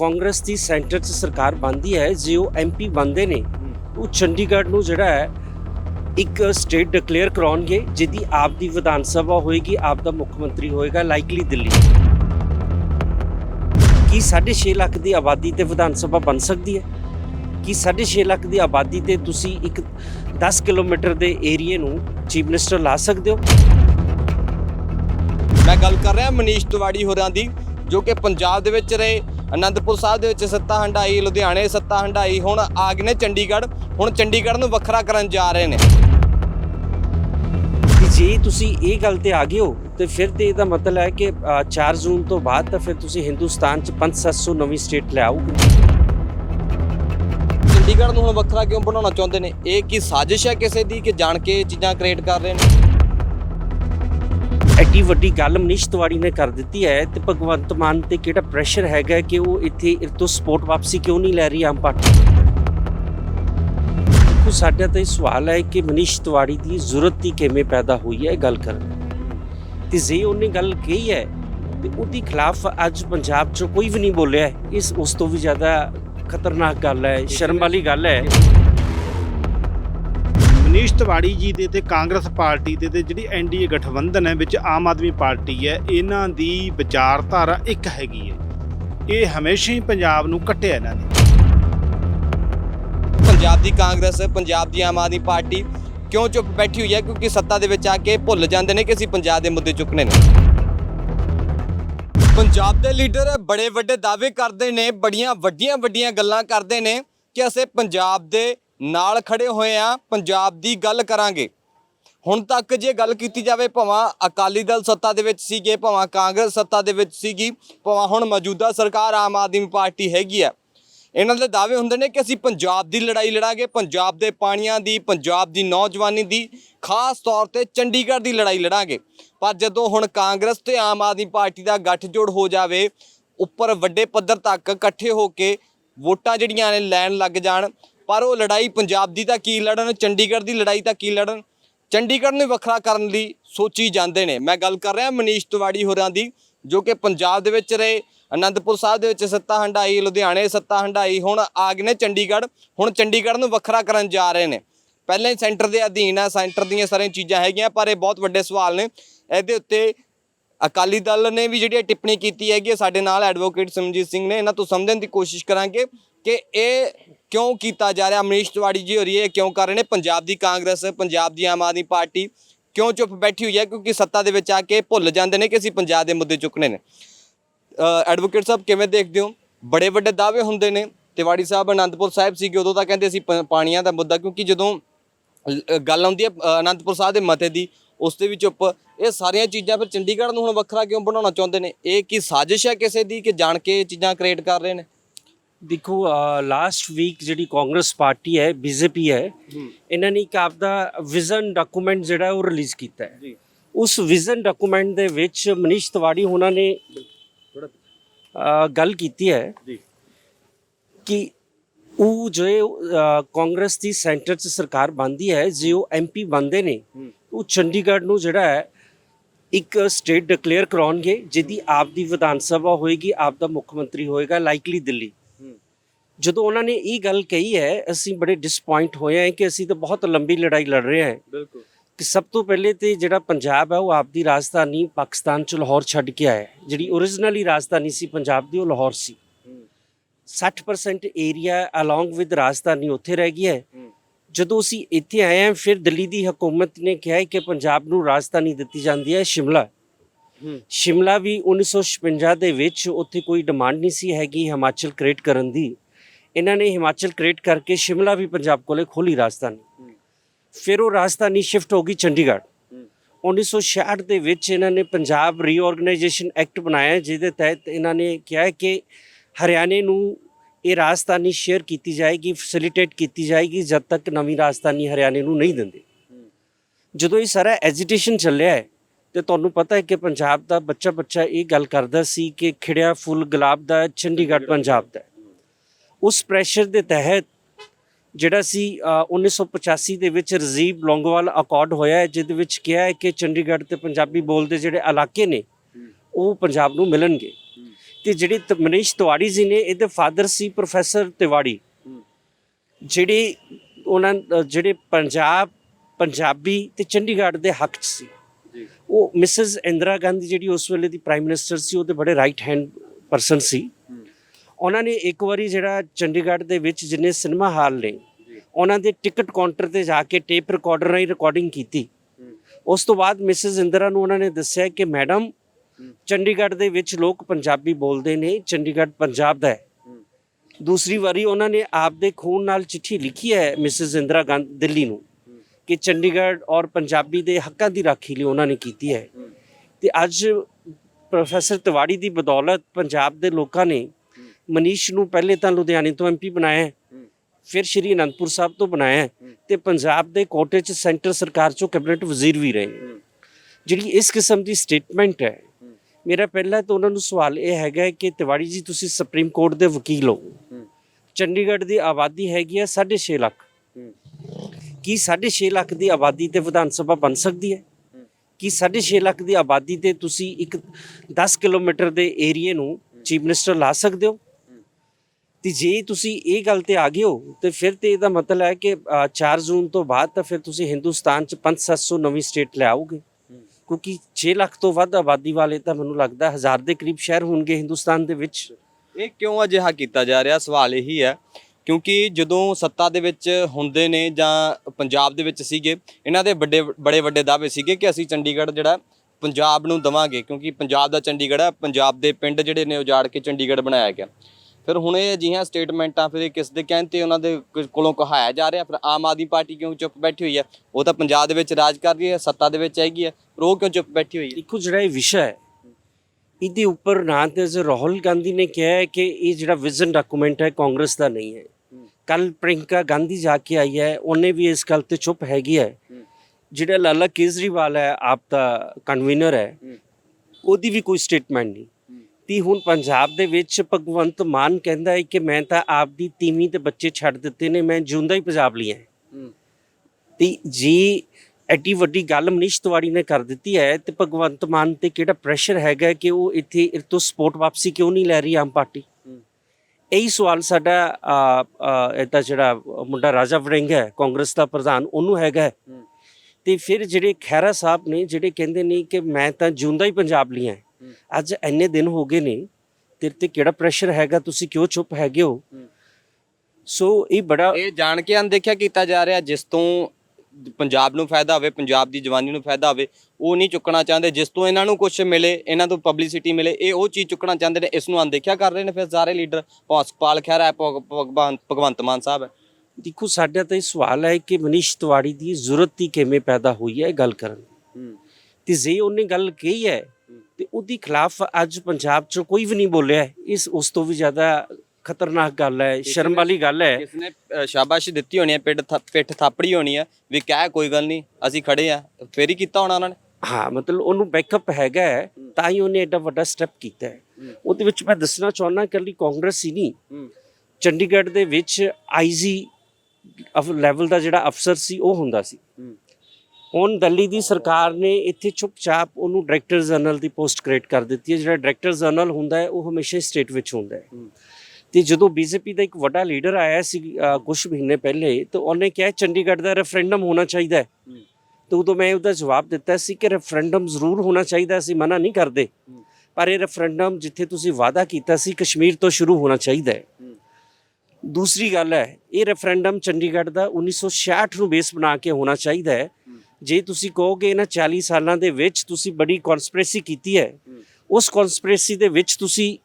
ਕਾਂਗਰਸ ਦੀ centre 'ਚ ਸਰਕਾਰ ਬਣਦੀ ਹੈ, ਜੇ ਉਹ ਐਮਪੀ ਬਣਦੇ ਨੇ, ਉਹ ਚੰਡੀਗੜ੍ਹ ਨੂੰ ਜਿਹੜਾ ਹੈ, ਇੱਕ ਸਟੇਟ ਡਿਕਲੇਅਰ ਕਰਾਉਣਗੇ, ਜਿਹਦੀ ਆਪ ਦੀ ਵਿਧਾਨ ਸਭਾ ਹੋਏਗੀ ਆਪ ਦਾ ਮੁੱਖ ਮੰਤਰੀ ਹੋਏਗਾ, ਲਾਈਕਲੀ ਦਿੱਲੀ। ਕੀ 6.5 ਲੱਖ ਦੀ ਆਬਾਦੀ ਤੇ ਵਿਧਾਨ ਸਭਾ ਬਣ ਸਕਦੀ ਹੈ? ਕੀ 6.5 ਲੱਖ ਦੀ ਆਬਾਦੀ ਤੇ ਤੁਸੀਂ ਇੱਕ 10 ਕਿਲੋਮੀਟਰ ਦੇ ਏਰੀਏ ਨੂੰ ਚੀਫ ਮਿਨਿਸਟਰ ਲਾ ਸਕਦੇ ਹੋ? ਮੈਂ ਗੱਲ ਕਰ ਰਿਹਾ ਮਨੀਸ਼ ਤਿਵਾੜੀ ਹੋਰਾਂ ਦੀ, ਜੋ ਕਿ ਪੰਜਾਬ ਦੇ ਵਿੱਚ ਰਹੇ ਅਨੰਦਪੁਰ ਸਾਹਿਬ ਦੇ ਵਿੱਚ ਸੱਤਾ ਹੰਡਾਈ ਲੁਧਿਆਣੇ ਸੱਤਾ ਹੰਡਾਈ ਹੁਣ ਆ ਗਏ ਨੇ ਚੰਡੀਗੜ੍ਹ। ਹੁਣ ਚੰਡੀਗੜ੍ਹ ਨੂੰ ਵੱਖਰਾ ਕਰਨ ਜਾ ਰਹੇ ਨੇ। ਜੇ ਤੁਸੀਂ ਇਹ ਗੱਲ ਤੇ ਆ ਗਏ ਹੋ ਤੇ ਫਿਰ ਤੇ ਇਹਦਾ ਮਤਲਬ ਹੈ ਕਿ ਅ, 4 ਜੂਨ ਤੋਂ ਬਾਅਦ ਤਾਂ ਫਿਰ ਤੁਸੀਂ ਹਿੰਦੁਸਤਾਨ ਚ 5-700 ਨਵੀਂ ਸਟੇਟ ਲਿਆਓਗੇ ਚੰਡੀਗੜ੍ਹ ਨੂੰ ਹੁਣ ਵੱਖਰਾ ਕਿਉਂ ਬਣਾਉਣਾ ਚਾਹੁੰਦੇ ਨੇ? ਇਹ ਕੀ ਸਾਜ਼ਿਸ਼ ਹੈ ਕਿਸੇ ਦੀ ਕਿ ਜਾਣ ਕੇ ਚੀਜ਼ਾਂ ਕ੍ਰੀਏਟ ਕਰ ਰਹੇ ਨੇ? ਐਡੀ ਵੱਡੀ ਗੱਲ ਮਨੀਸ਼ ਤਿਵਾੜੀ ਨੇ ਕਰ ਦਿੱਤੀ ਹੈ ਤੇ ਭਗਵੰਤ ਮਾਨ ਤੇ ਕਿਹੜਾ ਪ੍ਰੈਸ਼ਰ ਹੈਗਾ ਕਿ ਉਹ ਇੱਥੇ ਇਹ ਤੋਂ ਸਪੋਰਟ ਵਾਪਸੀ ਕਿਉਂ ਨਹੀਂ ਲੈ ਰਹੀ ਆਮ ਪਾਰਟੀ ਦੇਖੋ ਸਾਡਾ ਤਾਂ ਇਹ ਸਵਾਲ ਹੈ ਕਿ ਮਨੀਸ਼ ਤਿਵਾੜੀ ਦੀ ਜ਼ਰੂਰਤ ਹੀ ਕਿਵੇਂ ਪੈਦਾ ਹੋਈ ਹੈ ਇਹ ਗੱਲ ਕਰਨ। ਤੇ ਜੇ ਉਹਨੇ ਗੱਲ ਕਹੀ ਹੈ ਤੇ ਉਹਦੇ ਖਿਲਾਫ ਅੱਜ ਪੰਜਾਬ 'ਚ ਕੋਈ ਵੀ ਨਹੀਂ ਬੋਲਿਆ। ਇਸ ਉਸ ਤੋਂ ਵੀ ਜ਼ਿਆਦਾ ਖਤਰਨਾਕ ਗੱਲ ਹੈ ਸ਼ਰਮ ਵਾਲੀ ਗੱਲ ਹੈ ਮਨੀਸ਼ ਤਿਵਾੜੀ ਜੀ ਦੇ ਤੇ ਕਾਂਗਰਸ ਪਾਰਟੀ ਦੇ ਤੇ ਜਿਹੜੀ ਐਨਡੀਏ ਗਠਬੰਧਨ ਹੈ, ਵਿੱਚ ਆਮ ਆਦਮੀ ਪਾਰਟੀ ਹੈ, ਇਹਨਾਂ ਦੀ ਵਿਚਾਰਧਾਰਾ ਇੱਕ ਹੈਗੀ ਹੈ ਇਹ ਹਮੇਸ਼ਾ ਹੀ ਪੰਜਾਬ ਨੂੰ ਕੱਟਿਆ ਇਹਨਾਂ ਨੇ। ਪੰਜਾਬ ਦੀ ਕਾਂਗਰਸ, ਪੰਜਾਬ ਦੀ ਆਮ ਆਦਮੀ ਪਾਰਟੀ ਕਿਉਂ ਚੁੱਪ ਬੈਠੀ ਹੋਈ ਹੈ? ਕਿਉਂਕਿ ਸੱਤਾ ਦੇ ਵਿੱਚ ਆ ਕੇ ਭੁੱਲ ਜਾਂਦੇ ਨੇ ਕਿ ਅਸੀਂ ਪੰਜਾਬ ਦੇ ਮੁੱਦੇ ਚੁੱਕਣੇ ਨੇ। ਪੰਜਾਬ ਦੇ ਲੀਡਰ ਬੜੇ ਵੱਡੇ ਦਾਅਵੇ ਕਰਦੇ ਨੇ, ਬੜੀਆਂ ਵੱਡੀਆਂ ਵੱਡੀਆਂ ਗੱਲਾਂ ਕਰਦੇ ਨੇ ਕਿ ਅਸੀਂ ਪੰਜਾਬ ਦੇ ਨਾਲ ਖੜੇ ਹੋਏ ਆ, ਪੰਜਾਬ ਦੀ ਗੱਲ ਕਰਾਂਗੇ। ਹੁਣ ਤੱਕ ਜੇ ਗੱਲ ਕੀਤੀ ਜਾਵੇ, ਭਾਵੇਂ ਅਕਾਲੀ ਦਲ ਸੱਤਾ ਦੇ ਵਿੱਚ ਸੀਗੇ, ਭਾਵੇਂ ਕਾਂਗਰਸ ਸੱਤਾ ਦੇ ਵਿੱਚ ਸੀਗੀ, ਭਾਵੇਂ ਹੁਣ ਮੌਜੂਦਾ ਸਰਕਾਰ ਆਮ ਆਦਮੀ ਪਾਰਟੀ ਹੈਗੀ ਆ। ਇਹਨਾਂ ਦੇ ਦਾਅਵੇ ਹੁੰਦੇ ਨੇ ਕਿ ਅਸੀਂ ਪੰਜਾਬ ਦੀ ਲੜਾਈ ਲੜਾਂਗੇ, ਪੰਜਾਬ ਦੇ ਪਾਣੀਆਂ ਦੀ, ਪੰਜਾਬ ਦੀ ਨੌਜਵਾਨੀ ਦੀ, ਖਾਸ ਤੌਰ ਤੇ ਚੰਡੀਗੜ੍ਹ ਦੀ ਲੜਾਈ ਲੜਾਂਗੇ। ਪਰ ਜਦੋਂ ਹੁਣ ਕਾਂਗਰਸ ਤੇ ਆਮ ਆਦਮੀ ਪਾਰਟੀ ਦਾ ਗੱਠਜੋੜ ਹੋ ਜਾਵੇ, ਉੱਪਰ ਵੱਡੇ ਪੱਧਰ ਤੱਕ ਇਕੱਠੇ ਹੋ ਕੇ ਵੋਟਾਂ ਜਿਹੜੀਆਂ ਨੇ ਲੈਣ ਲੱਗ ਜਾਣ ਪਰ ਉਹ ਲੜਾਈ ਪੰਜਾਬ ਦੀ ਤਾਂ ਕੀ ਲੜਨ, ਚੰਡੀਗੜ੍ਹ ਦੀ ਲੜਾਈ ਤਾਂ ਕੀ ਲੜਨ? ਚੰਡੀਗੜ੍ਹ ਨੂੰ ਵੱਖਰਾ ਕਰਨ ਲਈ ਸੋਚੀ ਜਾਂਦੇ ਨੇ। ਮੈਂ ਗੱਲ ਕਰ ਰਿਹਾ ਮਨੀਸ਼ ਤਿਵਾੜੀ ਹੋਰਾਂ ਦੀ, ਜੋ ਕਿ ਪੰਜਾਬ ਦੇ ਵਿੱਚ ਰਹੇ, ਅਨੰਦਪੁਰ ਸਾਹਿਬ ਦੇ ਵਿੱਚ ਸੱਤਾ ਹੰਡਾਈ ਲੁਧਿਆਣੇ ਸੱਤਾ ਹੰਡਾਈ ਹੁਣ ਆ ਗਏ ਨੇ ਚੰਡੀਗੜ੍ਹ। ਹੁਣ ਚੰਡੀਗੜ੍ਹ ਨੂੰ ਵੱਖਰਾ ਕਰਨ ਜਾ ਰਹੇ ਨੇ। ਪਹਿਲਾਂ ਹੀ ਸੈਂਟਰ ਦੇ ਅਧੀਨ ਆ, ਸੈਂਟਰ ਦੀਆਂ ਸਾਰੀਆਂ ਚੀਜ਼ਾਂ ਹੈਗੀਆਂ, ਪਰ ਇਹ ਬਹੁਤ ਵੱਡੇ ਸਵਾਲ ਨੇ। ਇਹਦੇ ਉੱਤੇ ਅਕਾਲੀ ਦਲ ਨੇ ਵੀ ਜਿਹੜੀ ਟਿੱਪਣੀ ਕੀਤੀ ਹੈਗੀ ਹੈ, ਸਾਡੇ ਨਾਲ ਐਡਵੋਕੇਟ ਸਿਮਜੀਤ ਸਿੰਘ ਨੇ ਇਹਨਾਂ ਤੋਂ ਸਮਝਣ ਦੀ ਕੋਸ਼ਿਸ਼ ਕਰਾਂਗੇ ਕਿ ਇਹ ਕਿਉਂ ਕੀਤਾ ਜਾ ਰਿਹਾ ਮਨੀਸ਼ ਤਿਵਾੜੀ ਜੀ ਹੋਰੀ ਇਹ ਕਿਉਂ ਕਰ ਰਹੇ ਨੇ? ਪੰਜਾਬ ਦੀ ਕਾਂਗਰਸ ਪੰਜਾਬ ਦੀ ਆਮ ਆਦਮੀ ਪਾਰਟੀ ਕਿਉਂ ਚੁੱਪ ਬੈਠੀ ਹੋਈ ਹੈ? ਕਿਉਂਕਿ ਸੱਤਾ ਦੇ ਵਿੱਚ ਆ ਕੇ ਭੁੱਲ ਜਾਂਦੇ ਨੇ ਕਿ ਅਸੀਂ ਪੰਜਾਬ ਦੇ ਮੁੱਦੇ ਚੁੱਕਣੇ ਨੇ। ਐਡਵੋਕੇਟ ਸਾਹਿਬ ਕਿਵੇਂ ਦੇਖਦੇ ਹੋ? ਬੜੇ ਵੱਡੇ ਦਾਅਵੇ ਹੁੰਦੇ ਨੇ। ਤਿਵਾੜੀ ਸਾਹਿਬ ਅਨੰਦਪੁਰ ਸਾਹਿਬ ਸੀਗੇ ਉਦੋਂ ਤਾਂ ਕਹਿੰਦੇ ਸੀ ਪ- ਪਾਣੀਆਂ ਦਾ ਮੁੱਦਾ ਕਿਉਂਕਿ ਜਦੋਂ ਗੱਲ ਆਉਂਦੀ ਹੈ ਅਨੰਦਪੁਰ ਸਾਹਿਬ ਦੇ ਮਤੇ ਦੀ ਉਸ ਦੇ ਵੀ ਚੁੱਪ ਇਹ ਸਾਰੀਆਂ ਚੀਜ਼ਾਂ ਫਿਰ ਚੰਡੀਗੜ੍ਹ ਨੂੰ ਹੁਣ ਵੱਖਰਾ ਕਿਉਂ ਬਣਾਉਣਾ ਚਾਹੁੰਦੇ ਨੇ? ਇਹ ਕੀ ਸਾਜ਼ਿਸ਼ ਹੈ ਕਿਸੇ ਦੀ ਕਿ ਜਾਣ ਕੇ ਚੀਜ਼ਾਂ ਕ੍ਰੀਏਟ ਕਰ ਰਹੇ ਨੇ? ਦੇਖੋ ਲਾਸਟ ਵੀਕ ਜਿਹੜੀ ਕਾਂਗਰਸ ਪਾਰਟੀ ਹੈ ਬੀਜੇਪੀ ਹੈ ਇਹਨਾਂ ਨੇ ਇੱਕ ਆਪਦਾ ਵਿਜ਼ਨ ਡਾਕੂਮੈਂਟ ਜਿਹੜਾ ਉਹ ਰਿਲੀਜ਼ ਕੀਤਾ ਹੈ। ਉਸ ਵਿਜ਼ਨ ਡਾਕੂਮੈਂਟ ਦੇ ਵਿੱਚ ਮਨੀਸ਼ ਤਿਵਾੜੀ ਉਹਨਾਂ ਨੇ ਗੱਲ ਕੀਤੀ ਹੈ। ਕਿ ਉਹ ਜੋ ਕਾਂਗਰਸ ਦੀ ਸੈਂਟਰ 'ਚ ਸਰਕਾਰ ਬਣਦੀ ਹੈ ਜੇ ਉਹ ਐਮਪੀ ਬਣਦੇ ਨੇ ਉਹ ਚੰਡੀਗੜ੍ਹ ਨੂੰ ਜਿਹੜਾ ਹੈ ਇੱਕ ਸਟੇਟ ਡਿਕਲੇਅਰ ਕਰਾਉਣਗੇ ਜਿਹਦੀ ਆਪ ਦੀ ਵਿਧਾਨ ਸਭਾ ਹੋਏਗੀ ਆਪ ਦਾ ਮੁੱਖ ਮੰਤਰੀ ਹੋਏਗਾ ਲਾਈਕਲੀ ਦਿੱਲੀ। ਜਦੋਂ ਉਹਨਾਂ ਨੇ ਇਹ ਗੱਲ ਕਹੀ ਹੈ ਅਸੀਂ ਬੜੇ ਡਿਸਪਾਇੰਟ ਹੋਏ ਹਾਂ ਕਿ ਅਸੀਂ ਤਾਂ ਬਹੁਤ ਲੰਬੀ ਲੜਾਈ ਲੜ ਰਹੇ ਹਾਂ। ਬਿਲਕੁਲ। ਕਿ ਸਭ ਤੋਂ ਪਹਿਲੇ ਤੇ ਜਿਹੜਾ ਪੰਜਾਬ ਹੈ ਉਹ ਆਪਦੀ ਰਾਜਧਾਨੀ ਪਾਕਿਸਤਾਨ ਚ ਲਾਹੌਰ ਛੱਡ ਕੇ ਆਇਆ। ਜਿਹੜੀ ਓਰੀਜਨਲੀ ਰਾਜਧਾਨੀ ਸੀ ਪੰਜਾਬ ਦੀ ਉਹ ਲਾਹੌਰ ਸੀ। 60% ਏਰੀਆ ਅਲੋਂਗ ਵਿਦ ਰਾਜਧਾਨੀ ਉੱਥੇ ਰਹਿ ਹੈ। ਹੂੰ। ਜਦੋਂ ਅਸੀਂ ਇੱਥੇ ਆਏ ਹਾਂ ਫਿਰ ਦਿੱਲੀ ਦੀ ਹਕੂਮਤ ਨੇ ਕਿਹਾ ਹੈ ਕਿ ਪੰਜਾਬ ਨੂੰ ਰਾਜਧਾਨੀ ਦਿੱਤੀ ਜਾਂਦੀ ਹੈ ਸ਼ਿਮਲਾ। ਸ਼ਿਮਲਾ ਵੀ 1956 ਦੇ ਵਿੱਚ ਉੱਥੇ ਕੋਈ ਡਿਮਾਂਡ ਨਹੀਂ ਸੀ ਹੈਗੀ ਹਿਮਾਚਲ ਕ੍ਰੀਏਟ ਕਰਨ ਦੀ। ਇਹਨਾਂ ਨੇ ਹਿਮਾਚਲ ਕ੍ਰੀਏਟ ਕਰਕੇ ਸ਼ਿਮਲਾ ਵੀ ਪੰਜਾਬ ਕੋਲੇ ਖੋਲੀ ਰਾਜਧਾਨੀ। ਫਿਰ ਉਹ ਰਾਜਧਾਨੀ ਸ਼ਿਫਟ ਹੋ ਗਈ ਚੰਡੀਗੜ੍ਹ। 1966 ਦੇ ਵਿੱਚ ਇਹਨਾਂ ਨੇ ਪੰਜਾਬ ਰੀਆਰਗੇਨਾਈਜੇਸ਼ਨ ਐਕਟ ਬਣਾਇਆ ਜਿਹਦੇ ਤਹਿਤ ਇਹਨਾਂ ਨੇ ਕਿਹਾ ਕਿ ਹਰਿਆਣੇ ਨੂੰ ਇਹ ਰਾਜਧਾਨੀ ਸ਼ੇਅਰ ਕੀਤੀ ਜਾਏਗੀ ਫੈਸਿਲਿਟੇਟ ਕੀਤੀ ਜਾਏਗੀ ਜਦ ਤੱਕ ਨਵੀਂ ਰਾਜਧਾਨੀ ਹਰਿਆਣੇ ਨੂੰ ਨਹੀਂ ਦਿੰਦੇ। ਜਦੋਂ ਇਹ ਸਾਰਾ ਐਜੀਟੇਸ਼ਨ ਚੱਲਿਆ ਹੈ ਤੇ ਤੁਹਾਨੂੰ ਪਤਾ ਹੈ ਕਿ ਪੰਜਾਬ ਦਾ ਬੱਚਾ ਬੱਚਾ ਇਹ ਗੱਲ ਕਰਦਾ ਸੀ ਕਿ ਖਿੜਿਆ ਫੁੱਲ ਗੁਲਾਬ ਦਾ ਚੰਡੀਗੜ੍ਹ ਪੰਜਾਬ ਦਾ ਉਸ ਪ੍ਰੈਸ਼ਰ ਦੇ ਤਹਿਤ ਜਿਹੜਾ ਸੀ ਅ, 1985 ਦੇ ਵਿੱਚ ਰਜੀਵ ਲੌਂਗੋਵਾਲ ਅਕਾਰਡ ਹੋਇਆ ਹੈ ਜਿਹਦੇ ਵਿੱਚ ਕਿਹਾ ਹੈ ਕਿ ਚੰਡੀਗੜ੍ਹ ਤੇ ਪੰਜਾਬੀ ਬੋਲਦੇ ਜਿਹੜੇ ਇਲਾਕੇ ਨੇ ਉਹ ਪੰਜਾਬ ਨੂੰ ਮਿਲਣਗੇ। ਤੇ ਜਿਹੜੇ ਮਨੀਸ਼ ਤਿਵਾੜੀ ਜੀ ਨੇ ਇਹਦੇ ਫਾਦਰ ਸੀ ਪ੍ਰੋਫੈਸਰ ਤਿਵਾੜੀ। ਜਿਹੜੇ ਉਹਨਾਂ ਜਿਹੜੇ ਪੰਜਾਬ ਪੰਜਾਬੀ ਤੇ ਚੰਡੀਗੜ੍ਹ ਦੇ ਹੱਕ 'ਚ ਸੀ। ਉਹ ਮਿਸਿਸ ਇੰਦਰਾ ਗਾਂਧੀ ਜਿਹੜੀ ਉਸ ਵੇਲੇ ਦੀ ਪ੍ਰਾਈਮ ਮਿਨਿਸਟਰ ਸੀ ਉਹਦੇ ਬੜੇ ਰਾਈਟ ਹੈਂਡ ਪਰਸਨ ਸੀ। ਉਹਨਾਂ ਨੇ ਇੱਕ ਵਾਰੀ ਜਿਹੜਾ ਚੰਡੀਗੜ੍ਹ ਦੇ ਵਿੱਚ ਜਿੰਨੇ ਸਿਨੇਮਾ ਹਾਲ ਨੇ ਉਹਨਾਂ ਦੇ ਟਿਕਟ ਕਾਊਂਟਰ ਤੇ ਜਾ ਕੇ ਟੇਪ ਰਿਕਾਰਡਰ ਰਾਹੀਂ ਰਿਕਾਰਡਿੰਗ ਕੀਤੀ। ਉਸ ਤੋਂ ਬਾਅਦ ਮਿਸਿਸ ਇੰਦਰਾ ਨੂੰ ਉਹਨਾਂ ਨੇ ਦੱਸਿਆ ਕਿ ਮੈਡਮ ਚੰਡੀਗੜ੍ਹ ਦੇ ਵਿੱਚ ਲੋਕ ਪੰਜਾਬੀ ਬੋਲਦੇ ਨੇ, ਚੰਡੀਗੜ੍ਹ ਪੰਜਾਬ ਦਾ ਹੈ। ਦੂਸਰੀ ਵਾਰੀ ਉਹਨਾਂ ਨੇ ਆਪ ਦੇ ਖੂਨ ਨਾਲ ਚਿੱਠੀ ਲਿਖੀ ਹੈ ਮਿਸਿਸ ਇੰਦਰਾ ਗਾਂਧੀ ਦਿੱਲੀ ਨੂੰ ਕਿ ਚੰਡੀਗੜ੍ਹ ਔਰ ਪੰਜਾਬੀ ਦੇ ਹੱਕਾਂ ਦੀ ਰਾਖੀ ਲਈ ਉਹਨਾਂ ਨੇ ਕੀਤੀ ਹੈ। ਤੇ ਅੱਜ ਪ੍ਰੋਫੈਸਰ ਤਿਵਾੜੀ ਦੀ ਬਦੌਲਤ ਪੰਜਾਬ ਦੇ ਲੋਕਾਂ ਨੇ ਮਨੀਸ਼ ਨੂੰ ਪਹਿਲੇ ਤਾਂ ਲੁਧਿਆਣੇ ਤੋਂ ਐਮਪੀ ਬਣਾਇਆ ਫਿਰ ਸ਼੍ਰੀ ਅਨੰਦਪੁਰ ਸਾਹਿਬ ਤੋਂ ਬਣਾਇਆ ਹੈ ਤੇ ਪੰਜਾਬ ਦੇ ਕੋਟੇ 'ਚ ਸੈਂਟਰ ਸਰਕਾਰ 'ਚੋਂ ਕੈਬਨਿਟ ਵਜ਼ੀਰ ਵੀ ਰਹੇ ਜਿਹੜੀ ਇਸ ਕਿਸਮ ਦੀ ਸਟੇਟਮੈਂਟ ਹੈ ਮੇਰਾ ਪਹਿਲਾ ਤਾਂ ਉਹਨਾਂ ਨੂੰ ਸਵਾਲ ਇਹ ਹੈਗਾ ਕਿ ਤਿਵਾੜੀ ਜੀ ਤੁਸੀਂ ਸੁਪਰੀਮ ਕੋਰਟ ਦੇ ਵਕੀਲ ਹੋ। ਚੰਡੀਗੜ੍ਹ ਦੀ ਆਬਾਦੀ ਹੈਗੀ ਹੈ 6.5 ਲੱਖ। ਕੀ 6.5 ਲੱਖ ਦੀ ਆਬਾਦੀ ਤੇ ਵਿਧਾਨ ਸਭਾ ਬਣ ਸਕਦੀ ਹੈ? ਕੀ 6.5 ਲੱਖ ਦੀ ਆਬਾਦੀ ਤੇ ਤੁਸੀਂ ਇੱਕ 10 ਕਿਲੋਮੀਟਰ ਦੇ ਏਰੀਏ ਨੂੰ ਚੀਫ ਮਿਨਿਸਟਰ ਲਾ ਸਕਦੇ ਹੋ? ਤੇ ਜੇ ਤੁਸੀਂ ਇਹ ਗੱਲ ਤੇ ਆ ਗਏ ਹੋ ਤੇ ਫਿਰ ਤੇ ਇਹਦਾ ਮਤਲਬ ਹੈ ਕਿ ਅ, 4 ਜੂਨ ਤੋਂ ਬਾਅਦ ਤਾਂ ਫਿਰ ਤੁਸੀਂ ਹਿੰਦੁਸਤਾਨ ਚ 5-700 ਨਵੀਂ ਸਟੇਟ ਲਿਆਓਗੇ ਕਿਉਂਕਿ 6 ਲੱਖ ਤੋਂ ਵੱਧ ਆਬਾਦੀ ਵਾਲੇ ਤਾਂ ਮੈਨੂੰ ਲੱਗਦਾ ਹਜ਼ਾਰ ਦੇ ਕਰੀਬ ਸ਼ਹਿਰ ਹੋਣਗੇ ਹਿੰਦੁਸਤਾਨ ਦੇ ਵਿੱਚ। ਇਹ ਕਿਉਂ ਅਜਿਹਾ ਕੀਤਾ ਜਾ ਰਿਹਾ? ਸਵਾਲ ਇਹੀ ਹੈ, ਕਿਉਂਕਿ ਜਦੋਂ ਸੱਤਾ ਦੇ ਵਿੱਚ ਹੁੰਦੇ ਨੇ ਜਾਂ ਪੰਜਾਬ ਦੇ ਵਿੱਚ ਸੀਗੇ, ਇਹਨਾਂ ਦੇ ਵੱਡੇ, ਬੜੇ ਵੱਡੇ ਦਾਅਵੇ ਸੀਗੇ ਕਿ ਅਸੀਂ ਚੰਡੀਗੜ੍ਹ ਜਿਹੜਾ ਪੰਜਾਬ ਨੂੰ ਦਵਾਂਗੇ, ਕਿਉਂਕਿ ਪੰਜਾਬ ਦਾ ਚੰਡੀਗੜ੍ਹ ਹੈ, ਪੰਜਾਬ ਦੇ ਪਿੰਡ ਜਿਹੜੇ ਨੇ ਉਜਾੜ ਕੇ ਚੰਡੀਗੜ੍ਹ ਬਣਾਇਆ ਗਿਆ। ਫਿਰ ਹੁਣ ਇਹ ਅਜਿਹੀਆਂ ਸਟੇਟਮੈਂਟਾਂ ਫਿਰ ਇਹ ਕਿਸ ਦੇ ਕਹਿਣ ਤੇ ਉਹਨਾਂ ਦੇ ਕੋਲੋਂ ਕਹਾਇਆ ਜਾ ਰਿਹਾ ਫਿਰ ਆਮ ਆਦਮੀ ਪਾਰਟੀ ਕਿਉਂ ਚੁੱਪ ਬੈਠੀ ਹੋਈ ਹੈ? ਉਹ ਤਾਂ ਪੰਜਾਬ ਦੇ ਵਿੱਚ ਰਾਜ ਕਰ ਰਹੀ ਹੈ ਸੱਤਾ ਦੇ ਵਿੱਚ ਹੈਗੀ ਹੈ ਪਰ ਉਹ ਕਿਉਂ ਚੁੱਪ ਬੈਠੀ ਹੋਈ ਹੈ? ਦੇਖੋ ਜਿਹੜਾ ਇਹ ਵਿਸ਼ਾ ਹੈ ਇਹਦੇ ਉੱਪਰ ਨਾ ਤੇ ਜੋ ਰਾਹੁਲ ਗਾਂਧੀ ਨੇ ਕਿਹਾ ਹੈ ਕਿ ਇਹ ਜਿਹੜਾ ਵਿਜ਼ਨ ਡਾਕੂਮੈਂਟ ਹੈ ਕਾਂਗਰਸ ਦਾ ਨਹੀਂ ਹੈ। ਕੱਲ ਪ੍ਰਿੰਕਾ ਗਾਂਧੀ ਜਾ ਕੇ ਆਈ ਹੈ ਉਹਨੇ ਵੀ ਇਸ ਗੱਲ ਤੇ ਚੁੱਪ ਹੈਗੀ ਹੈ। ਜਿਹੜਾ ਲਾਲਾ ਕੇਜਰੀਵਾਲ ਹੈ ਆਪ ਦਾ ਕਨਵੀਨਰ ਹੈ। ਉਹਦੀ ਵੀ ਕੋਈ ਸਟੇਟਮੈਂਟ ਨਹੀਂ। ਤੀ ਹੁਣ ਪੰਜਾਬ ਦੇ ਵਿੱਚ ਭਗਵੰਤ ਮਾਨ ਕਹਿੰਦਾ ਹੈ ਕਿ ਮੈਂ ਤਾਂ ਆਪ ਦੀ ਤੀਵੀਂ ਤੇ ਬੱਚੇ ਛੱਡ ਦਿੱਤੇ ਨੇ ਮੈਂ ਜਿਉਂਦਾ ਹੀ ਪੰਜਾਬ ਲਈ ਹੈ। ਤੇ ਜੀ ਐਡੀ ਵੱਡੀ ਗੱਲ ਮਨੀਸ਼ ਤਿਵਾੜੀ ਨੇ ਕਰ ਦਿੱਤੀ ਹੈ ਤੇ ਭਗਵੰਤ ਮਾਨ ਤੇ ਕਿਹੜਾ ਪ੍ਰੈਸ਼ਰ ਹੈਗਾ ਕਿ ਉਹ ਇੱਥੇ ਇਹ ਤੋਂ ਸਪੋਰਟ ਵਾਪਸੀ ਕਿਉਂ ਨਹੀਂ ਲੈ ਰਹੀ ਆਮ ਪਾਰਟੀ? ਇਹੀ ਸਵਾਲ ਸਾਡਾ ਇਹਦਾ ਜਿਹੜਾ ਮੁੰਡਾ ਰਾਜਾ ਵੜਿੰਗ ਹੈ ਕਾਂਗਰਸ ਦਾ ਪ੍ਰਧਾਨ ਉਹਨੂੰ ਹੈਗਾ। ਤੇ ਫਿਰ ਜਿਹੜੇ ਖੈਰਾ ਸਾਹਿਬ ਨੇ ਜਿਹੜੇ ਕਹਿੰਦੇ ਨੇ ਕਿ ਮੈਂ ਤਾਂ ਜਿਉਂਦਾ ਹੀ ਪੰਜਾਬ ਲਈ ਹਾਂ। ਅੱਜ ਇੰਨੇ ਦਿਨ ਹੋ ਗਏ ਨੇ ਤੇਰੇ ਤੇ ਕਿਹੜਾ ਪ੍ਰੈਸ਼ਰ ਹੈਗਾ ਤੁਸੀਂ ਕਿਉਂ ਚੁੱਪ ਹੈਗੇ ਹੋ? ਸੋ ਇਹ ਬੜਾ ਇਹ ਜਾਣ ਕੇ ਅਣਦੇਖਿਆ ਕੀਤਾ ਜਾ ਰਿਹਾ ਜਿਸ ਤੋਂ ਪੰਜਾਬ ਨੂੰ ਫਾਇਦਾ ਹੋਵੇ ਪੰਜਾਬ ਦੀ ਜਵਾਨੀ ਨੂੰ ਫਾਇਦਾ ਹੋਵੇ ਉਹ ਨਹੀਂ ਚੁੱਕਣਾ ਚਾਹੁੰਦੇ ਜਿਸ ਤੋਂ ਇਹਨਾਂ ਨੂੰ ਕੁਝ ਮਿਲੇ ਇਹਨਾਂ ਤੋਂ ਪਬਲਿਸਿਟੀ ਮਿਲੇ ਇਹ ਉਹ ਚੀਜ਼ ਚੁੱਕਣਾ ਚਾਹੁੰਦੇ ਨੇ ਇਸ ਨੂੰ ਅਣਦੇਖਿਆ ਕਰ ਰਹੇ ਨੇ ਫਿਰ ਸਾਰੇ ਲੀਡਰ ਭਗਪਾਲ ਖਹਿਰਾ ਹੈ ਭਗਵੰਤ ਮਾਨ ਸਾਹਿਬ ਹੈ। ਦੇਖੋ ਸਾਡਾ ਤਾਂ ਇਹ ਸਵਾਲ ਹੈ ਕਿ ਮਨੀਸ਼ ਤਿਵਾੜੀ ਦੀ ਜ਼ਰੂਰਤ ਹੀ ਕਿਵੇਂ ਪੈਦਾ ਹੋਈ ਹੈ ਇਹ ਗੱਲ ਕਰਨ। ਤੇ ਜੇ ਉਹਨੇ ਗੱਲ ਕਹੀ ਹੈ ਤੇ ਉਹਦੀ ਖਿਲਾਫ ਅੱਜ ਪੰਜਾਬ 'ਚ ਕੋਈ ਵੀ ਨਹੀਂ ਬੋਲਿਆ। ਇਸ ਉਸ ਤੋਂ ਵੀ ਜ਼ਿਆਦਾ ਖਤਰਨਾਕ ਗੱਲ ਹੈ ਸ਼ਰਮ ਵਾਲੀ ਗੱਲ ਹੈ। ਕਿਸ ਨੇ ਸ਼ਾਬਾਸ਼ ਦਿੱਤੀ ਹੋਣੀ ਹੈ ਪਿੱਠ ਥ- ਪਿੱਠ ਥਾਪੜੀ ਹੋਣੀ ਹੈ ਵੀ ਕਹਿ ਕੋਈ ਗੱਲ ਨਹੀਂ ਅਸੀਂ ਖੜੇ ਆ ਫੇਰ ਹੀ ਕੀਤਾ ਹੋਣਾ ਉਹਨਾਂ ਨੇ। ਹਾਂ ਮਤਲਬ ਉਹਨੂੰ ਬੈਕਅਪ ਹੈਗਾ ਹੈ, ਤਾਂ ਹੀ ਉਹਨੇ ਐਡਾ ਵੱਡਾ ਸਟੈਪ ਕੀਤਾ ਹੈ। ਉਹਦੇ ਵਿੱਚ ਮੈਂ ਦੱਸਣਾ ਚਾਹੁੰਦਾ ਕਿ ਇਕੱਲੀ ਕਾਂਗਰਸ ਹੀ। ਨਹੀਂ ਚੰਡੀਗੜ੍ਹ ਦੇ ਵਿੱਚ ਆਈਜੀ ਲੈਵਲ ਦਾ ਜਿਹੜਾ ਅਫਸਰ ਸੀ ਉਹ ਹੁੰਦਾ ਸੀ। ਹੁਣ ਦਿੱਲੀ ਦੀ ਸਰਕਾਰ ਨੇ ਇੱਥੇ ਚੁੱਪਚਾਪ ਉਹਨੂੰ ਡਾਇਰੈਕਟਰ ਜਨਰਲ ਦੀ ਪੋਸਟ ਕ੍ਰੀਏਟ ਕਰ ਦਿੱਤੀ ਹੈ। ਜਿਹੜਾ ਡਾਇਰੈਕਟਰ ਜਨਰਲ ਹੁੰਦਾ ਹੈ ਉਹ ਹਮੇਸ਼ਾ ਸਟੇਟ ਵਿੱਚ ਹੁੰਦਾ ਹੈ। ਤੇ ਜਦੋਂ ਬੀਜੇਪੀ ਦਾ ਇੱਕ ਵੱਡਾ ਲੀਡਰ ਆਇਆ ਸੀ ਕੁਝ ਮਹੀਨੇ ਪਹਿਲੇ ਤਾਂ ਉਹਨੇ ਕਿਹਾ ਚੰਡੀਗੜ੍ਹ ਦਾ ਰੈਫਰੈਂਡਮ ਹੋਣਾ ਚਾਹੀਦਾ ਹੈ। ਤੇ ਉਦੋਂ ਮੈਂ ਉਹਦਾ ਜਵਾਬ ਦਿੱਤਾ ਸੀ ਕਿ ਰੈਫਰੈਂਡਮ ਜ਼ਰੂਰ ਹੋਣਾ ਚਾਹੀਦਾ ਸੀ ਮਨਾ ਨਹੀਂ ਕਰਦੇ। ਪਰ ਇਹ ਰੈਫਰੈਂਡਮ ਜਿੱਥੇ ਤੁਸੀਂ ਵਾਅਦਾ ਕੀਤਾ ਸੀ ਕਸ਼ਮੀਰ ਤੋਂ ਸ਼ੁਰੂ ਹੋਣਾ ਚਾਹੀਦਾ ਹੈ। ਦੂਸਰੀ ਗੱਲ ਹੈ ਇਹ ਰੈਫਰੈਂਡਮ ਚੰਡੀਗੜ੍ਹ ਦਾ 1966 ਨੂੰ ਬੇਸ ਬਣਾ ਕੇ ਹੋਣਾ ਚਾਹੀਦਾ ਹੈ। ਜੇ ਤੁਸੀਂ ਕਹੋਗੇ ਇਹਨਾਂ 40 ਸਾਲਾਂ ਦੇ ਵਿੱਚ ਤੁਸੀਂ ਬੜੀ ਕਨਸਪੀਰੇਸੀ ਕੀਤੀ ਹੈ ਉਸ ਕਨਸਪੀਰੇਸੀ ਦੇ ਵਿੱਚ ਤੁਸੀਂ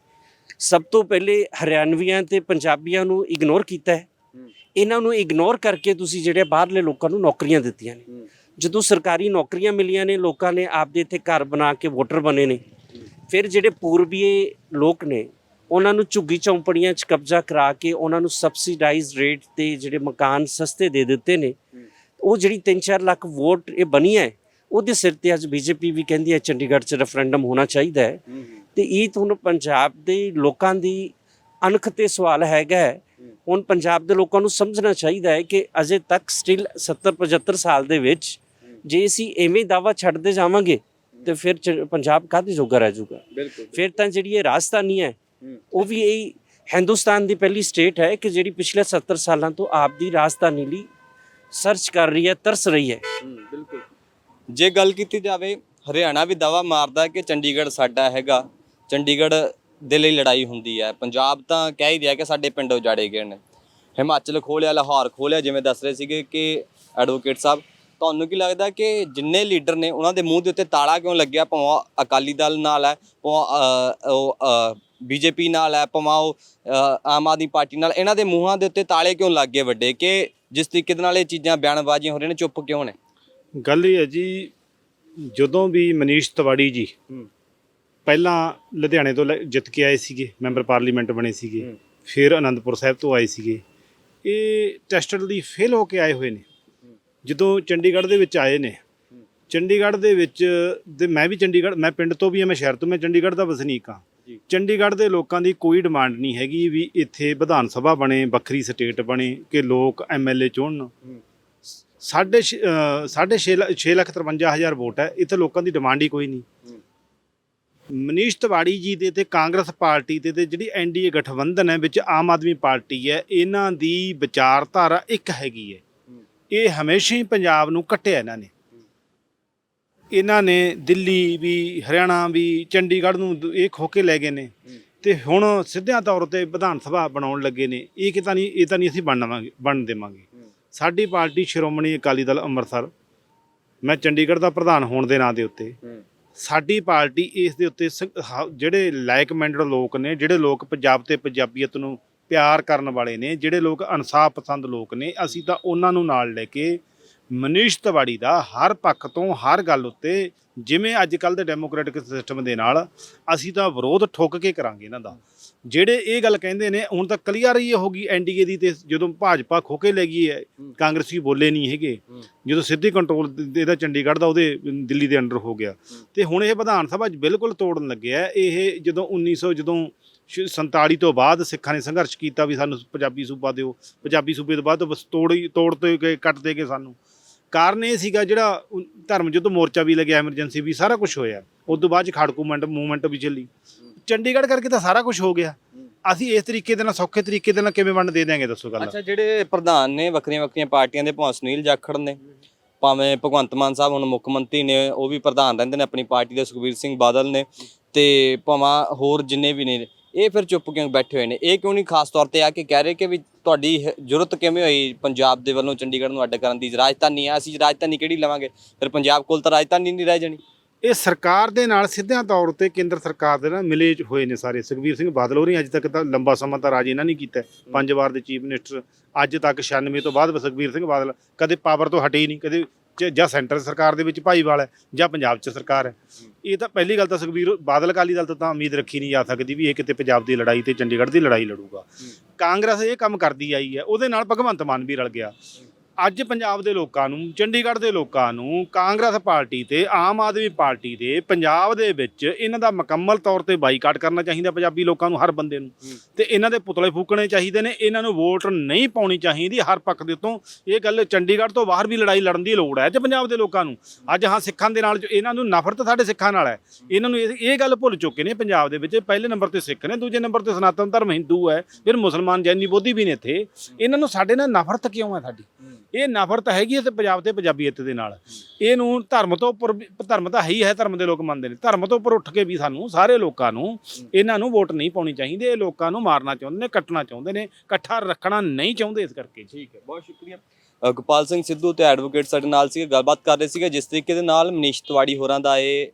ਸਭ ਤੋਂ ਪਹਿਲੇ ਹਰਿਆਣਵੀਆਂ ਤੇ ਪੰਜਾਬੀਆਂ ਨੂੰ ਇਗਨੋਰ ਕੀਤਾ ਹੈ। ਇਹਨਾਂ ਨੂੰ ਇਗਨੋਰ ਕਰਕੇ ਤੁਸੀਂ ਜਿਹੜੇ ਬਾਹਰਲੇ ਲੋਕਾਂ ਨੂੰ ਨੌਕਰੀਆਂ ਦਿੱਤੀਆਂ ਨੇ। ਜਦੋਂ ਸਰਕਾਰੀ ਨੌਕਰੀਆਂ ਮਿਲੀਆਂ ਨੇ ਲੋਕਾਂ ਨੇ ਆਪਦੇ ਇੱਥੇ ਘਰ ਬਣਾ ਕੇ ਵੋਟਰ ਬਣੇ ਨੇ। ਫਿਰ ਜਿਹੜੇ ਪੂਰਬੀਏ ਲੋਕ ਨੇ ਉਹਨਾਂ ਨੂੰ ਝੁੱਗੀ ਚੌਂਪੜੀਆਂ 'ਚ ਕਬਜ਼ਾ ਕਰਾ ਕੇ ਉਹਨਾਂ ਨੂੰ ਸਬਸਿਡਾਈਜ਼ਡ ਰੇਟ ਤੇ ਜਿਹੜੇ ਮਕਾਨ ਸਸਤੇ ਦੇ ਦਿੱਤੇ ਨੇ। ਉਹ ਜਿਹੜੀ 3-4 ਲੱਖ ਵੋਟ ਇਹ ਬਣੀ ਹੈ ਉਹਦੇ ਸਿਰ ਤੇ ਅੱਜ ਬੀਜੇਪੀ ਵੀ ਕਹਿੰਦੀ ਹੈ ਚੰਡੀਗੜ੍ਹ 'ਚ ਰੈਫਰੈਂਡਮ ਹੋਣਾ ਚਾਹੀਦਾ ਹੈ। ਤੇ ਇਹ ਤੁਹਾਨੂੰ ਪੰਜਾਬ ਦੇ ਲੋਕਾਂ ਦੀ ਅਣਖ ਤੇ ਸਵਾਲ ਹੈਗਾ ਹੈ। ਹੁਣ ਪੰਜਾਬ ਦੇ ਲੋਕਾਂ ਨੂੰ ਸਮਝਣਾ ਚਾਹੀਦਾ ਹੈ ਕਿ ਅਜੇ ਤੱਕ ਸਟਿਲ 70 75 ਸਾਲ ਦੇ ਵਿੱਚ ਜੇ ਅਸੀਂ ਐਵੇਂ ਦਾਵਾ ਛੱਡਦੇ ਜਾਵਾਂਗੇ ਤੇ ਫਿਰ ਪੰਜਾਬ ਕਾਹਦੇ ਜੋਗਾ ਰਹਿ ਜਾਊਗਾ? ਬਿਲਕੁਲ ਫਿਰ ਤਾਂ ਜਿਹੜੀ ਇਹ ਰਾਜਧਾਨੀ ਹੈ ਉਹ ਵੀ ਇਹ ਹਿੰਦੁਸਤਾਨ ਦੀ ਪਹਿਲੀ ਸਟੇਟ ਹੈ ਕਿ ਜਿਹੜੀ ਪਿਛਲੇ 70 ਸਾਲਾਂ ਤੋਂ ਆਪ ਦੀ ਰਾਜਧਾਨੀ ਲਈ ਸਰਚ ਕਰ ਰਹੀ ਹੈ, ਤਰਸ ਰਹੀ ਹੈ। ਬਿਲਕੁਲ। ਜੇ ਗੱਲ ਕੀਤੀ ਜਾਵੇ, ਹਰਿਆਣਾ ਵੀ ਦਾਵਾ ਮਾਰਦਾ ਕਿ ਚੰਡੀਗੜ੍ਹ ਸਾਡਾ ਹੈਗਾ, ਚੰਡੀਗੜ੍ਹ ਦੇ ਲਈ ਲੜਾਈ ਹੁੰਦੀ ਹੈ। ਪੰਜਾਬ ਤਾਂ ਕਹਿ ਹੀ ਰਿਹਾ ਕਿ ਸਾਡੇ ਪਿੰਡ ਉਜਾੜੇ ਗਏ ਨੇ। ਹਿਮਾਚਲ ਖੋਲਿਆ, ਲਾਹੌਰ ਖੋਲਿਆ, ਜਿਵੇਂ ਦੱਸ ਰਹੇ ਸੀਗੇ ਕਿ ਐਡਵੋਕੇਟ ਸਾਹਿਬ, ਤੁਹਾਨੂੰ ਕੀ ਲੱਗਦਾ ਕਿ ਜਿੰਨੇ ਲੀਡਰ ਨੇ, ਉਹਨਾਂ ਦੇ ਮੂੰਹ ਦੇ ਉੱਤੇ ਤਾਲਾ ਕਿਉਂ ਲੱਗਿਆ? ਭਾਵੇਂ ਅਕਾਲੀ ਦਲ ਨਾਲ ਹੈ, ਭਾਵੇਂ ਉਹ ਬੀਜੇਪੀ ਨਾਲ ਹੈ, ਭਾਵੇਂ ਉਹ ਆਮ ਆਦਮੀ ਪਾਰਟੀ ਨਾਲ, ਇਹਨਾਂ ਦੇ ਮੂੰਹਾਂ ਦੇ ਉੱਤੇ ਤਾਲੇ ਕਿਉਂ ਲੱਗ ਗਏ ਵੱਡੇ? ਕਿ ਜਿਸ ਤਰੀਕੇ ਦੇ ਨਾਲ ਇਹ ਚੀਜ਼ਾਂ ਬਿਆਨਬਾਜ਼ੀਆਂ ਹੋ ਰਹੀਆਂ ਨੇ ਚੁੱਪ ਕਿਉਂ ਨੇ ਗੱਲ ਇਹ ਹੈ ਜੀ ਜਦੋਂ ਵੀ ਮਨੀਸ਼ ਤਿਵਾੜੀ ਜੀ। ਪਹਿਲਾਂ ਲੁਧਿਆਣੇ ਤੋਂ ਲੈ- ਜਿੱਤ ਕੇ ਆਏ ਸੀਗੇ ਮੈਂਬਰ ਪਾਰਲੀਮੈਂਟ ਬਣੇ ਸੀਗੇ। ਫਿਰ ਆਨੰਦਪੁਰ ਸਾਹਿਬ ਤੋਂ ਆਏ ਸੀਗੇ ਇਹ ਟੈਸਟਡ ਦੀ ਫੇਲ ਹੋ ਕੇ ਆਏ ਹੋਏ ਨੇ ਜਦੋਂ ਚੰਡੀਗੜ੍ਹ ਦੇ ਵਿੱਚ ਆਏ ਨੇ ਚੰਡੀਗੜ੍ਹ ਦੇ ਵਿੱਚ ਤੇ ਮੈਂ ਵੀ ਚੰਡੀਗੜ੍ਹ ਮੈਂ ਪਿੰਡ ਤੋਂ ਵੀ ਹਾਂ ਮੈਂ ਸ਼ਹਿਰ ਤੋਂ ਮੈਂ ਚੰਡੀਗੜ੍ਹ ਦਾ ਵਸਨੀਕ ਹਾਂ। ਚੰਡੀਗੜ੍ਹ ਦੇ ਲੋਕਾਂ ਦੀ ਕੋਈ ਡਿਮਾਂਡ ਨਹੀਂ ਹੈਗੀ ਵੀ ਇੱਥੇ ਵਿਧਾਨ ਸਭਾ ਬਣੇ ਵੱਖਰੀ ਸਟੇਟ ਬਣੇ ਕਿ ਲੋਕ ਐਮਐਲਏ ਚੁਣਨ। ਸਾਢੇ ਛੇ- ਅਹ ਸਾਢੇ ਛੇ ਲੱਖ- ਛੇ ਲੱਖ 53 ਹਜ਼ਾਰ ਵੋਟ ਹੈ ਇੱਥੇ ਲੋਕਾਂ ਦੀ ਡਿਮਾਂਡ ਹੀ ਕੋਈ ਨਹੀਂ। ਮਨੀਸ਼ ਤਿਵਾੜੀ ਜੀ ਦੇ ਤੇ ਕਾਂਗਰਸ ਪਾਰਟੀ ਦੇ ਤੇ ਜਿਹੜੀ ਐਨਡੀਏ ਗਠਬੰਧਨ ਹੈ ਵਿੱਚ ਆਮ ਆਦਮੀ ਪਾਰਟੀ ਹੈ ਇਹਨਾਂ ਦੀ ਵਿਚਾਰਧਾਰਾ ਇੱਕ ਹੈਗੀ ਹੈ। ਇਹ ਹਮੇਸ਼ਾ ਹੀ ਪੰਜਾਬ ਨੂੰ ਕੱਟਿਆ ਇਹਨਾਂ ਨੇ। ਇਹਨਾਂ ਨੇ ਦਿੱਲੀ ਵੀ ਹਰਿਆਣਾ ਵੀ ਚੰਡੀਗੜ੍ਹ ਨੂੰ ਦ- ਇਹ ਖੋ ਕੇ ਲੈ ਗਏ ਨੇ। ਤੇ ਹੁਣ ਸਿੱਧਿਆਂ ਤੌਰ ਤੇ ਵਿਧਾਨ ਸਭਾ ਬਣਾਉਣ ਲੱਗੇ ਨੇ। ਇਹ ਕਿ ਤਾਂ ਨਹੀਂ ਇਹ ਤਾਂ ਨਹੀਂ ਅਸੀਂ ਬਣਵਾਂਗੇ ਬਣ ਦੇਵਾਂਗੇ। ਸਾਡੀ ਪਾਰਟੀ ਸ਼੍ਰੋਮਣੀ ਅਕਾਲੀ ਦਲ ਅੰਮ੍ਰਿਤਸਰ ਮੈਂ ਚੰਡੀਗੜ੍ਹ ਦਾ ਪ੍ਰਧਾਨ ਹੋਣ ਦੇ ਨਾਂ ਦੇ ਉੱਤੇ। ਸਾਡੀ ਪਾਰਟੀ ਇਸ ਦੇ ਉੱਤੇ ਸ- ਹ- ਜਿਹੜੇ ਲਾਇਕ ਮਾਈਂਡਡ ਲੋਕ ਨੇ ਜਿਹੜੇ ਲੋਕ ਪੰਜਾਬ ਤੇ ਪੰਜਾਬੀਅਤ ਨੂੰ ਪਿਆਰ ਕਰਨ ਵਾਲੇ ਨੇ ਜਿਹੜੇ ਲੋਕ ਇਨਸਾਫ ਪਸੰਦ ਲੋਕ ਨੇ ਅਸੀਂ ਤਾਂ ਉਹਨਾਂ ਨੂੰ ਨਾਲ ਲੈ ਕੇ ਮਨੀਸ਼ ਤਿਵਾੜੀ ਦਾ ਹਰ ਪੱਖ ਤੋਂ ਹਰ ਗੱਲ ਉੱਤੇ ਜਿਵੇਂ ਅੱਜ ਕੱਲ ਦੇ ਡੈਮੋਕ੍ਰੈਟਿਕ ਸਿਸਟਮ ਦੇ ਨਾਲ ਅਸੀਂ ਤਾਂ ਵਿਰੋਧ ਠੋਕ ਕੇ ਕਰਾਂਗੇ ਇਹਨਾਂ ਦਾ। ਜਿਹੜੇ ਇਹ ਗੱਲ ਕਹਿੰਦੇ ਨੇ ਹੁਣ ਤਾਂ ਕਲੀਅਰ ਹੀ ਹੋ ਗਈ ਐਨਡੀਏ ਦੀ ਤੇ ਜਦੋਂ ਭਾਜਪਾ ਖੋ ਕੇ ਲੈ ਗਈ ਹੈ ਕਾਂਗਰਸੀ ਬੋਲੇ ਨਹੀਂ ਹੈਗੇ। ਜਦੋਂ ਸਿੱਧੀ ਕੰਟਰੋਲ ਇਹਦਾ ਚੰਡੀਗੜ੍ਹ ਦਾ ਉਹਦੇ ਦਿੱਲੀ ਦੇ ਅੰਡਰ ਹੋ ਗਿਆ। ਤੇ ਹੁਣ ਇਹ ਵਿਧਾਨ ਸਭਾ 'ਚ ਬਿਲਕੁਲ ਤੋੜਨ ਲੱਗਿਆ। ਇਹ ਜਦੋਂ 1900 ਜਦੋਂ ਸ਼- 47 ਤੋਂ ਬਾਅਦ ਸਿੱਖਾਂ ਨੇ ਸੰਘਰਸ਼ ਕੀਤਾ ਵੀ ਸਾਨੂੰ ਪੰਜਾਬੀ ਸੂਬਾ ਦਿਓ ਪੰਜਾਬੀ ਸੂਬੇ ਤੋਂ ਬਾਅਦ ਬਸ ਤੋੜ ਤੋੜ ਤੇ ਗਏ ਕੱਟ ਦੇ ਗਏ ਸਾਨੂੰ। ਕਾਰਨ ਇਹ ਸੀਗਾ ਜਿਹੜਾ ਧਰਮ ਯੁੱਧ ਮੋਰਚਾ ਵੀ ਲੱਗਿਆ ਐਮਰਜੈਂਸੀ ਵੀ, ਸਾਰਾ ਕੁਝ ਹੋਇਆ। ਉਸ ਤੋਂ ਬਾਅਦ ਚ ਖਾੜਕੂ ਮੂਵਮੈਂਟ ਵੀ ਚੱਲੀ। ਚੰਡੀਗੜ੍ਹ ਕਰਕੇ ਤਾਂ ਸਾਰਾ ਕੁਝ ਹੋ ਗਿਆ। ਅਸੀਂ ਇਸ ਤਰੀਕੇ ਦੇ ਨਾਲ, ਸੌਖੇ ਤਰੀਕੇ ਦੇ ਨਾਲ ਕਿਵੇਂ ਵੰਡ ਦੇ ਦਿਆਂਗੇ, ਦੱਸੋ ਗੱਲ? ਅੱਛਾ, ਜਿਹੜੇ ਪ੍ਰਧਾਨ ਨੇ, ਵੱਖਰੀਆਂ ਵੱਖਰੀਆਂ ਪਾਰਟੀਆਂ ਦੇ ਭਾਵੇਂ ਸੁਨੀਲ ਜਾਖੜ ਨੇ, ਭਾਵੇਂ ਭਗਵੰਤ ਮਾਨ ਸਾਹਿਬ ਹੁਣ ਮੁੱਖ ਮੰਤਰੀ ਨੇ, ਉਹ ਵੀ ਪ੍ਰਧਾਨ ਰਹਿੰਦੇ ਨੇ, ਆਪਣੀ ਪਾਰਟੀ ਦੇ ਸੁਖਬੀਰ ਸਿੰਘ ਬਾਦਲ ਨੇ, ਤੇ ਭਾਵੇਂ ਹੋਰ ਜਿੰਨੇ ਵੀ ਨੇ ਇਹ ਫਿਰ ਚੁੱਪ ਕਿਉਂ ਬੈਠੇ ਹੋਏ ਨੇ? ਇਹ ਕਿਉਂ ਨਹੀਂ ਖਾਸ ਤੌਰ ਤੇ ਆ ਕੇ ਕਹਿ ਰਹੇ ਕਿ ਵੀ ਤੁਹਾਡੀ ਜ਼ਰੂਰਤ ਕਿਵੇਂ ਹੋਈ ਪੰਜਾਬ ਦੇ ਵੱਲੋਂ ਚੰਡੀਗੜ੍ਹ ਨੂੰ ਅੱਡ ਕਰਨ ਦੀ? ਰਾਜਧਾਨੀ ਆ, ਅਸੀਂ ਰਾਜਧਾਨੀ ਕਿਹੜੀ ਲਵਾਂਗੇ? ਫਿਰ ਪੰਜਾਬ ਕੋਲ ਤਾਂ ਰਾਜਧਾਨੀ ਨਹੀਂ ਰਹਿ ਜਾਣੀ। ਇਹ ਸਰਕਾਰ ਦੇ ਨਾਲ ਸਿੱਧਿਆਂ ਤੌਰ ਤੇ ਕੇਂਦਰ ਸਰਕਾਰ ਦੇ ਨਾਲ ਮਿਲੇ ਹੋਏ ਨੇ ਸਾਰੇ। ਸੁਖਬੀਰ ਸਿੰਘ ਬਾਦਲ ਹੋਰੀ ਅੱਜ ਤੱਕ ਤਾਂ ਲੰਬਾ ਸਮਾਂ ਤਾਂ ਰਾਜ ਇਹਨਾਂ ਨਹੀਂ ਕੀਤਾ ਪੰਜ ਵਾਰ ਦੇ ਚੀਫ ਮਿਨਿਸਟਰ ਅੱਜ ਤੱਕ 96 ਤੋਂ ਬਾਅਦ ਸੁਖਬੀਰ ਸਿੰਘ ਬਾਦਲ ਕਦੇ ਪਾਵਰ ਤੋਂ ਹਟੇ ਹੀ ਨਹੀਂ, ਕਦੇ ਚ ਜਾਂ ਸੈਂਟਰ ਸਰਕਾਰ ਦੇ ਵਿੱਚ ਭਾਈਵਾਲ ਹੈ ਜਾਂ ਪੰਜਾਬ 'ਚ ਸਰਕਾਰ ਹੈ। ਇਹ ਤਾਂ ਪਹਿਲੀ ਗੱਲ ਤਾਂ ਸੁਖਬੀਰ, ਬਾਦਲ ਅਕਾਲੀ ਦਲ ਤੋਂ ਤਾਂ ਉਮੀਦ ਰੱਖੀ ਨਹੀਂ ਜਾ ਸਕਦੀ ਵੀ ਇਹ ਕਿਤੇ ਪੰਜਾਬ ਦੀ ਲੜਾਈ ਤੇ ਚੰਡੀਗੜ੍ਹ ਦੀ ਲੜਾਈ ਲੜੂਗਾ। ਕਾਂਗਰਸ ਇਹ ਕੰਮ ਕਰਦੀ ਆਈ ਹੈ, ਉਹਦੇ ਨਾਲ ਭਗਵੰਤ ਮਾਨ ਵੀ ਰਲ ਗਿਆ। ਅੱਜ ਪੰਜਾਬ ਦੇ ਲੋਕਾਂ ਨੂੰ ਚੰਡੀਗੜ੍ਹ ਦੇ ਲੋਕਾਂ ਨੂੰ ਕਾਂਗਰਸ ਪਾਰਟੀ ਤੇ ਆਮ ਆਦਮੀ ਪਾਰਟੀ ਦੇ ਪੰਜਾਬ ਦੇ ਵਿੱਚ ਇਹਨਾਂ ਦਾ ਮੁਕੰਮਲ ਤੌਰ ਤੇ ਬਾਈਕਾਟ ਕਰਨਾ ਚਾਹੀਦਾ ਪੰਜਾਬੀ ਲੋਕਾਂ ਨੂੰ ਹਰ ਬੰਦੇ ਨੂੰ। ਤੇ ਇਹਨਾਂ ਦੇ ਪੁਤਲੇ ਫੂਕਣੇ ਚਾਹੀਦੇ ਨੇ ਇਹਨਾਂ ਨੂੰ ਵੋਟ ਨਹੀਂ ਪਾਉਣੀ ਚਾਹੀਦੀ ਹਰ ਪੱਖ ਦੇ ਉੱਤੋਂ। ਇਹ ਗੱਲ ਚੰਡੀਗੜ੍ਹ ਤੋਂ ਬਾਹਰ ਵੀ ਲੜਾਈ ਲੜਨ ਦੀ ਲੋੜ ਹੈ ਤੇ ਪੰਜਾਬ ਦੇ ਲੋਕਾਂ ਨੂੰ। ਅੱਜ ਹਾਂ ਸਿੱਖਾਂ ਦੇ ਨਾਲ ਇਹਨਾਂ ਨੂੰ ਨਫ਼ਰਤ ਸਾਡੇ ਸਿੱਖਾਂ ਨਾਲ ਹੈ। ਇਹਨਾਂ ਨੂੰ ਇਹ ਇਹ ਗੱਲ ਭੁੱਲ ਚੁੱਕੇ ਨੇ ਪੰਜਾਬ ਦੇ ਵਿੱਚ ਪਹਿਲੇ ਨੰਬਰ ਤੇ ਸਿੱਖ ਨੇ ਦੂਜੇ ਨੰਬਰ ਤੇ ਸਨਾਤਨ ਧਰਮ ਹਿੰਦੂ ਹੈ ਫਿਰ ਮੁਸਲਮਾਨ ਜੈਨੀ ਬੋਧੀ ਵੀ ਨੇ ਇੱਥੇ। ਇਹਨਾਂ ਨੂੰ ਸਾਡੇ ਨਾਲ ਨਫ਼ਰਤ ਕਿਉਂ ਹੈ ਸਾਡੀ? ਇਹ ਨਫ਼ਰਤ ਹੈਗੀ ਹੈ ਤੇ ਪੰਜਾਬ ਤੇ ਪੰਜਾਬੀਅਤ ਦੇ ਨਾਲ। ਇਹਨੂੰ ਧਰਮ ਤੋਂ ਉੱਪਰ ਧਰਮ ਤਾਂ ਹੈ ਹੀ ਹੈ, ਧਰਮ ਦੇ ਲੋਕ ਮੰਨਦੇ ਨੇ। ਧਰਮ ਤੋਂ ਉੱਪਰ ਉੱਠ ਕੇ ਵੀ ਸਾਨੂੰ ਸਾਰੇ ਲੋਕਾਂ ਨੂੰ, ਇਹਨਾਂ ਨੂੰ ਵੋਟ ਨਹੀਂ ਪਾਉਣੀ ਚਾਹੀਦੀ, ਇਹ ਲੋਕਾਂ ਨੂੰ ਮਾਰਨਾ ਚਾਹੁੰਦੇ ਨੇ, ਕੱਟਣਾ ਚਾਹੁੰਦੇ ਨੇ, ਇਕੱਠਾ ਰੱਖਣਾ ਨਹੀਂ ਚਾਹੁੰਦੇ ਇਸ ਕਰਕੇ। ਠੀਕ ਹੈ, ਬਹੁਤ ਸ਼ੁਕਰੀਆ। ਗੋਪਾਲ ਸਿੰਘ ਸਿੱਧੂ ਤੇ ਐਡਵੋਕੇਟ ਸਾਡੇ ਨਾਲ ਸੀਗੇ, ਗੱਲਬਾਤ ਕਰ ਰਹੇ ਸੀਗੇ। ਜਿਸ ਤਰੀਕੇ ਦੇ ਨਾਲ ਮਨੀਸ਼ ਤਿਵਾੜੀ ਹੋਰਾਂ ਦਾ ਇਹ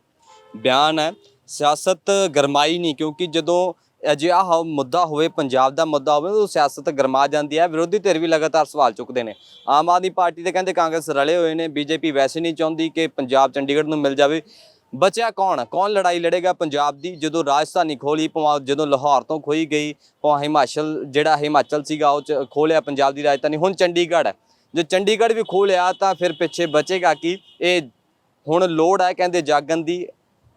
ਬਿਆਨ ਹੈ, ਸਿਆਸਤ ਗਰਮਾਈ ਨਹੀਂ, ਕਿਉਂਕਿ ਜਦੋਂ ਅਜਿਹਾ ਹੋ ਮੁੱਦਾ ਹੋਵੇ, ਪੰਜਾਬ ਦਾ ਮੁੱਦਾ ਹੋਵੇ, ਉਹ ਸਿਆਸਤ ਗਰਮਾ ਜਾਂਦੀ ਹੈ, ਵਿਰੋਧੀ ਧਿਰ ਵੀ ਲਗਾਤਾਰ ਸਵਾਲ ਚੁੱਕਦੇ ਨੇ। ਆਮ ਆਦਮੀ ਪਾਰਟੀ ਤੇ ਕਹਿੰਦੇ ਕਾਂਗਰਸ ਰਲੇ ਹੋਏ ਨੇ, ਬੀਜੇਪੀ ਵੈਸੇ ਨਹੀਂ ਚਾਹੁੰਦੀ ਕਿ ਪੰਜਾਬ ਚੰਡੀਗੜ੍ਹ ਨੂੰ ਮਿਲ ਜਾਵੇ। ਬਚਿਆ ਕੌਣ? ਕੌਣ ਲੜਾਈ ਲੜੇਗਾ ਪੰਜਾਬ ਦੀ? ਜਦੋਂ ਰਾਜਧਾਨੀ ਖੋਲੀ ਭਾਵੇਂ ਜਦੋਂ ਲਾਹੌਰ ਤੋਂ ਖੋਈ ਗਈ, ਭਾਵੇਂ ਹਿਮਾਚਲ, ਜਿਹੜਾ ਹਿਮਾਚਲ ਸੀਗਾ, ਉਹ ਚ ਖੋਲਿਆ ਪੰਜਾਬ ਦੀ ਰਾਜਧਾਨੀ, ਹੁਣ ਚੰਡੀਗੜ੍ਹ ਹੈ। ਜੇ ਚੰਡੀਗੜ੍ਹ ਵੀ ਖੋਲਿਆ ਤਾਂ ਫਿਰ ਪਿੱਛੇ ਬਚੇਗਾ ਕਿ? ਇਹ ਹੁਣ ਲੋੜ ਹੈ ਕਹਿੰਦੇ ਜਾਗਣ ਦੀ।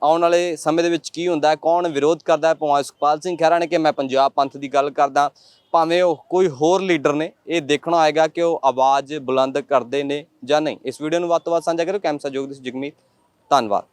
ਆਉਣ ਵਾਲੇ ਸਮੇਂ ਦੇ ਵਿੱਚ ਕੀ ਹੁੰਦਾ ਹੈ, ਕੌਣ ਵਿਰੋਧ ਕਰਦਾ ਹੈ? ਭਾਵੇਂ ਸੁਖਪਾਲ ਸਿੰਘ ਖਹਿਰਾ ਨੇ ਕਿ ਮੈਂ ਪੰਜਾਬ ਪੰਥ ਦੀ ਗੱਲ ਕਰਦਾ ਭਾਵੇਂ ਉਹ ਕੋਈ ਹੋਰ ਲੀਡਰ ਨੇ, ਇਹ ਦੇਖਣਾ ਆਏਗਾ ਕਿ ਉਹ ਆਵਾਜ਼ ਬੁਲੰਦ ਕਰਦੇ ਨੇ ਜਾਂ ਨਹੀਂ। ਇਸ ਵੀਡੀਓ ਨੂੰ ਵੱਧ ਤੋਂ ਵੱਧ ਸਾਂਝਾ ਕਰੋ। ਕੈਮਸਾ ਜੋਗ ਦੀ ਜਗਮੀਤ। ਧੰਨਵਾਦ।